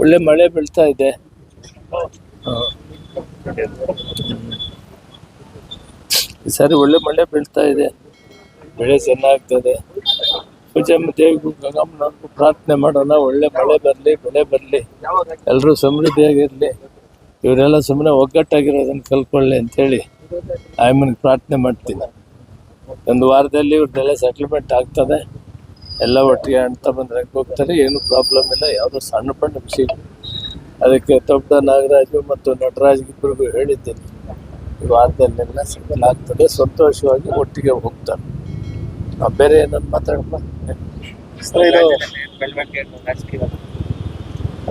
ಒಳ್ಳೆ ಮಳೆ ಬೀಳ್ತಾ ಇದೆ. ಈ ಸಾರಿ ಒಳ್ಳೆ ಮಳೆ ಬೀಳ್ತಾ ಇದೆ. ಬೆಳೆ ಚೆನ್ನಾಗ್ತದೆ. ಪೂಜೆ ದೇವಿಗೂ ಗಂಗಮ್ಮನವ್ರಿಗೂ ಪ್ರಾರ್ಥನೆ ಮಾಡೋಣ. ಒಳ್ಳೆ ಮಳೆ ಬರಲಿ ಬೆಳೆ ಬರಲಿ. ಎಲ್ಲರೂ ಸಮೃದ್ಧಿಯಾಗಿರಲಿ. ಇವರೆಲ್ಲ ಸುಮ್ಮನೆ ಒಗ್ಗಟ್ಟಾಗಿರೋದನ್ನ ಕಲ್ಕೊಳ್ಳಿ ಅಂತೇಳಿ ಆಯಮ್ಮನಿಗೆ ಪ್ರಾರ್ಥನೆ ಮಾಡ್ತೀನಿ. ಒಂದು ವಾರದಲ್ಲಿ ಇವ್ರದ್ದೆಲ್ಲ ಸೆಟ್ಲ್ಮೆಂಟ್ ಆಗ್ತದೆ. ಎಲ್ಲ ಒಟ್ಟಿಗೆ ಅಂತ ಬಂದ್ರೆ ಹೋಗ್ತಾರೆ ಏನು ಪ್ರಾಬ್ಲಮ್ ಇಲ್ಲ ಯಾವುದೋ ಸಣ್ಣ ಪಣ್ಣ ವಿಷಯ. ಅದಕ್ಕೆ ದೊಡ್ಡ ನಾಗರಾಜು ಮತ್ತು ನಟರಾಜ್ ಇಬ್ಬರಿಗೂ ಹೇಳಿದ್ದೇನೆ ಈ ವಾರದಲ್ಲೆಲ್ಲ ಸಿಗಲ್ ಆಗ್ತದೆ ಸಂತೋಷವಾಗಿ ಒಟ್ಟಿಗೆ ಹೋಗ್ತಾರೆ. ನಾವು ಬೇರೆ ಏನನ್ನು ಮಾತಾಡಪ್ಪ?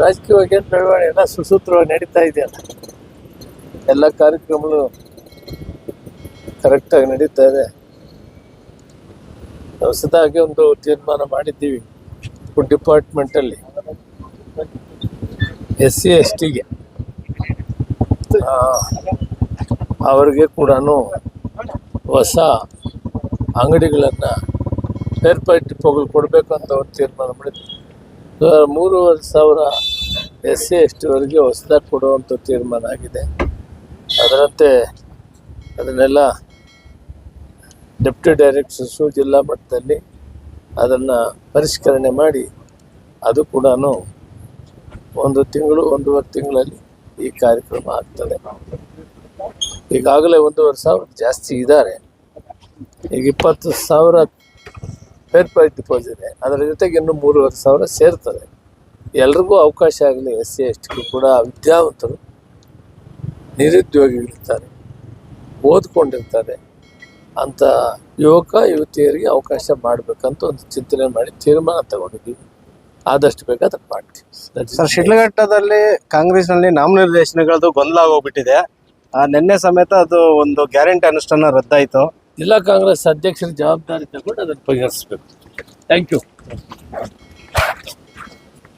ರಾಜಕೀಯವಾಗಿ ಏನು ಬೆಳವಣಿಗೆ ಎಲ್ಲ ಸುಸೂತ್ರವಾಗಿ ನಡೀತಾ ಇದೆಯಲ್ಲ ಎಲ್ಲ ಕಾರ್ಯಕ್ರಮಗಳು ಕರೆಕ್ಟಾಗಿ ನಡೀತಾ ಇದೆ. ಹೊಸದಾಗಿ ಒಂದು ತೀರ್ಮಾನ ಮಾಡಿದ್ದೀವಿ. ಫುಡ್ ಡಿಪಾರ್ಟ್ಮೆಂಟಲ್ಲಿ. ಎಸ್ ಸಿ ಎಸ್ ಟಿಗೆ ಅವರಿಗೆ ಕೂಡ ಹೊಸ ಅಂಗಡಿಗಳನ್ನು ಏರ್ಪಾಟಿ ಡಿಪೋಗಳು ಕೊಡಬೇಕು ಅಂತ ಒಂದು ತೀರ್ಮಾನ ಮಾಡಿದ್ರು. ಮೂರುವರೆ ಸಾವಿರ ಎಸ್ ಸಿ ಎಸ್ ಟಿವರೆಗೆ ಹೊಸದಾಗಿ ಕೊಡುವಂಥ ತೀರ್ಮಾನ ಆಗಿದೆ. ಅದರಂತೆ ಅದನ್ನೆಲ್ಲ ಡೆಪ್ಟಿ ಡೈರೆಕ್ಟರ್ಸು ಜಿಲ್ಲಾ ಮಟ್ಟದಲ್ಲಿ ಅದನ್ನು ಪರಿಷ್ಕರಣೆ ಮಾಡಿ, ಅದು ಕೂಡ ಒಂದು ತಿಂಗಳು, ಒಂದೂವರೆ ತಿಂಗಳಲ್ಲಿ ಈ ಕಾರ್ಯಕ್ರಮ ಆಗ್ತದೆ. ಈಗಾಗಲೇ ಒಂದೂವರೆ ಸಾವಿರ ಜಾಸ್ತಿ ಇದ್ದಾರೆ. ಈಗ ಇಪ್ಪತ್ತು ಸಾವಿರ ಪೇರ್ ಪೈ ಡಿಪಾಸಿಟ್ ಇದೆ. ಅದರ ಜೊತೆಗೆ ಇನ್ನೂ ಮೂರುವರೆ ಸಾವಿರ ಸೇರ್ತದೆ. ಎಲ್ರಿಗೂ ಅವಕಾಶ ಆಗಲಿ, ಎಸ್ ಸಿ ಎಸ್ ಟಿಗೂ ಕೂಡ ವಿದ್ಯಾವಂತರು ನಿರುದ್ಯೋಗಿಗಳಿರ್ತಾರೆ, ಓದ್ಕೊಂಡಿರ್ತಾರೆ. ಅಂತ ಯುವಕ ಯುವತಿಯರಿಗೆ ಅವಕಾಶ ಮಾಡಬೇಕಂತ ಒಂದು ಚಿಂತನೆ ಮಾಡಿ ತೀರ್ಮಾನ ತಗೊಂಡಿದ್ದೀವಿ. ಆದಷ್ಟು ಬೇಗ ಅದಕ್ಕೆ ಮಾಡ್ತೀವಿ. ಸರ್ ಶಿಡ್ಲಘಟ್ಟದಲ್ಲಿ ಕಾಂಗ್ರೆಸ್ನಲ್ಲಿ ನಾಮನಿರ್ದೇಶನಗಳದ್ದು ಗೊಂದಲ ಆಗೋಗ್ಬಿಟ್ಟಿದೆ. ಆ, ನಿನ್ನೆ ಸಮೇತ ಅದು ಒಂದು ಗ್ಯಾರಂಟಿ ಅನುಷ್ಠಾನ ರದ್ದಾಯಿತು. ಜಿಲ್ಲಾ ಕಾಂಗ್ರೆಸ್ ಅಧ್ಯಕ್ಷರ ಜವಾಬ್ದಾರಿ ತಗೊಂಡು ಅದನ್ನು ಪರಿಹರಿಸಬೇಕು. Thank you.